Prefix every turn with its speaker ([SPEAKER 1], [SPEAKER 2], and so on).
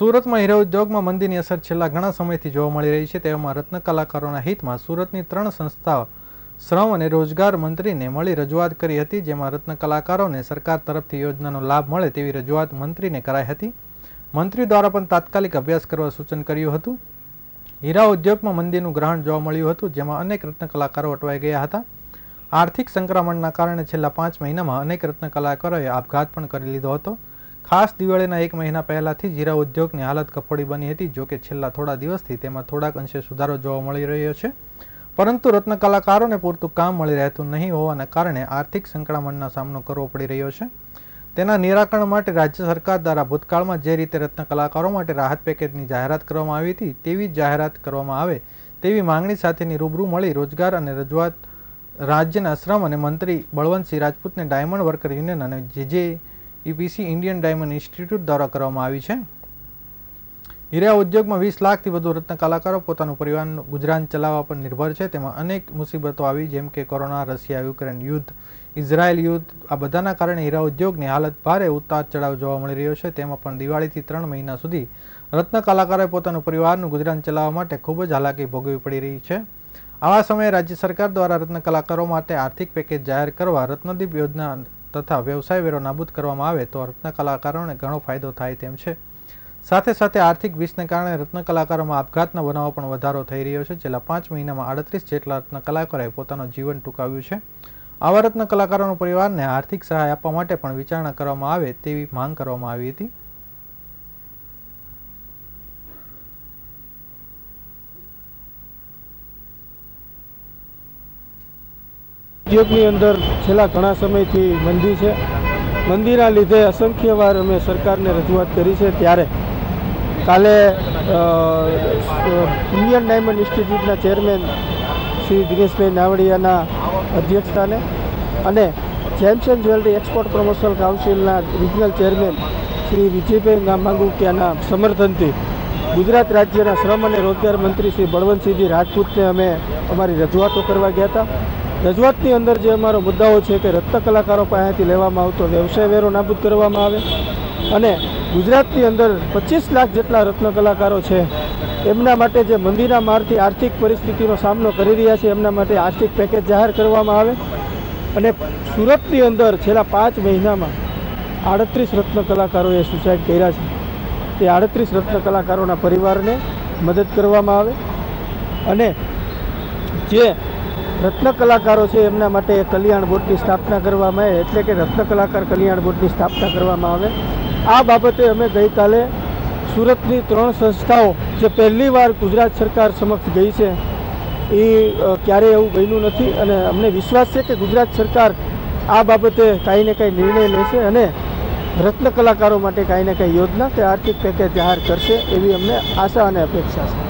[SPEAKER 1] સુરતમાં હીરા ઉદ્યોગમાં મંદીની અસર છેલ્લા ઘણા સમયથી જોવા મળી રહી છે. તેવામાં રત્ન કલાકારોના હિતમાં સુરતની ત્રણ સંસ્થાઓ શ્રમ અને રોજગાર મંત્રીને મળી રજૂઆત કરી હતી, જેમાં રત્ન કલાકારોને સરકાર તરફથી યોજનાનો લાભ મળે તેવી રજૂઆત મંત્રીને કરાઈ હતી. મંત્રી દ્વારા પણ તાત્કાલિક અભ્યાસ કરવા સૂચન કર્યું હતું. હીરા ઉદ્યોગમાં મંદીનું ગ્રહણ જોવા મળ્યું હતું, જેમાં અનેક રત્ન કલાકારો અટવાઈ ગયા હતા. આર્થિક સંક્રમણના કારણે છેલ્લા પાંચ મહિનામાં અનેક રત્ન કલાકારોએ આપઘાત પણ કરી લીધો હતો. ખાસ દિવાળીના એક મહિના પહેલાથી જીરા ઉદ્યોગની હાલત કફોડી બની હતી, જો કે છેલ્લા થોડા દિવસથી તેમાં થોડાક અંશે સુધારો જોવા મળી રહ્યો છે. પરંતુ રત્ન કલાકારોને પૂરતું કામ મળી રહેતું નહીં હોવાના કારણે આર્થિક સંકળામણનો સામનો કરવો પડી રહ્યો છે. તેના નિરાકરણ માટે રાજ્ય સરકાર દ્વારા ભૂતકાળમાં જે રીતે રત્ન કલાકારો માટે રાહત પેકેજની જાહેરાત કરવામાં આવી હતી, તેવી જ જાહેરાત કરવામાં આવે તેવી માંગણી સાથેની રૂબરૂ મળી રોજગાર અને રજૂઆત રાજ્યના શ્રમ અને મંત્રી બળવંતસિંહ રાજપૂતને ડાયમંડ વર્કર યુનિયન અને GJ EPC Indian diamond institute દ્વારા કરવામાં આવી છે. હીરા ઉદ્યોગમાં વીસ લાખથી વધુ રત્ન કલાકારો પોતાનું પરિવારનું ગુજરાન ચલાવવા પર નિર્ભર છે. તેમાં અનેક મુસીબતો આવી, જેમ કે કોરોના, રશિયા, યુક્રેન યુદ્ધ, ઇઝરાયલ યુદ્ધ, આ બધાના કારણે હીરા ઉદ્યોગની હાલત ભારે ઉતાર ચઢાવ જોવા મળી રહ્યો છે. તેમાં પણ દિવાળીથી ત્રણ મહિના સુધી રત્ન કલાકારોએ પોતાનું પરિવારનું ગુજરાન ચલાવવા માટે ખૂબ જ હાલાકી ભોગવવી પડી રહી છે. આવા સમયે રાજ્ય સરકાર દ્વારા રત્ન કલાકારો માટે આર્થિક પેકેજ જાહેર કરવા રત્નદીપ યોજના તથા વ્યવસાય વેરો નાબૂદ કરવામાં આવે તો રત્ન કલાકારોને ઘણો ફાયદો થાય તેમ છે. સાથે સાથે આર્થિક વિષને કારણે રત્ન કલાકારોમાં આપઘાતના બનાવો પણ વધારો થઈ રહ્યો છે, છેલ્લા પાંચ મહિનામાં આડત્રીસ જેટલા રત્નકલાકારોએ પોતાનું જીવન ટૂંકાવ્યું છે. આવા રત્ન કલાકારોના પરિવારને આર્થિક સહાય આપવા માટે પણ વિચારણા કરવામાં આવે તેવી માંગ કરવામાં આવી હતી.
[SPEAKER 2] ઉદ્યોગની અંદર છેલ્લા ઘણા સમયથી મંદી છે. મંદીના લીધે અસંખ્ય વાર અમે સરકારને રજૂઆત કરી છે. ત્યારે કાલે ઇન્ડિયન ડાયમંડ ઇન્સ્ટિટ્યૂટના ચેરમેન શ્રી દિનેશભાઈ નાવડિયાના અધ્યક્ષસ્થાને અને gems and jewellery export promotional કાઉન્સિલના regional chairman Shri Vijaybhai માંગુકિયાના સમર્થનથી ગુજરાત રાજ્યના શ્રમ અને રોજગાર મંત્રી શ્રી બળવંતસિંહજી રાજપૂતને અમે અમારી રજૂઆતો કરવા ગયા હતા. રજૂઆતની અંદર જે અમારો મુદ્દાઓ છે કે રત્ન કલાકારો પાસેથી લેવામાં આવતો વ્યવસાય વેરો નાબૂદ કરવામાં આવે અને ગુજરાતની અંદર પચીસ લાખ જેટલા રત્ન કલાકારો છે, એમના માટે જે મંદીના મારથી આર્થિક પરિસ્થિતિનો સામનો કરી રહ્યા છે, એમના માટે આર્થિક પેકેજ જાહેર કરવામાં આવે અને સુરતની અંદર છેલ્લા પાંચ મહિનામાં આડત્રીસ રત્ન કલાકારોએ સુસાઇડ કર્યા છે. તે આડત્રીસ રત્ન કલાકારોના પરિવારને મદદ કરવામાં આવે અને જે રત્ન કલાકારો છે, એમના માટે કલ્યાણ બોર્ડની સ્થાપના કરવામાં આવે, એટલે કે રત્ન કલાકાર કલ્યાણ બોર્ડની સ્થાપના કરવામાં આવે. આ બાબતે અમે ગઈકાલે સુરતની ત્રણ સંસ્થાઓ, જે પહેલીવાર ગુજરાત સરકાર સમક્ષ ગઈ છે, એ ક્યારેય એવું બન્યું નથી અને અમને વિશ્વાસ છે કે ગુજરાત સરકાર આ બાબતે કાંઈ ને કાંઈ નિર્ણય લેશે અને રત્ન કલાકારો માટે કાંઈ ને કાંઈ યોજના કે આર્થિક પેકેજ જાહેર કરશે એવી અમને આશા અને અપેક્ષા છે.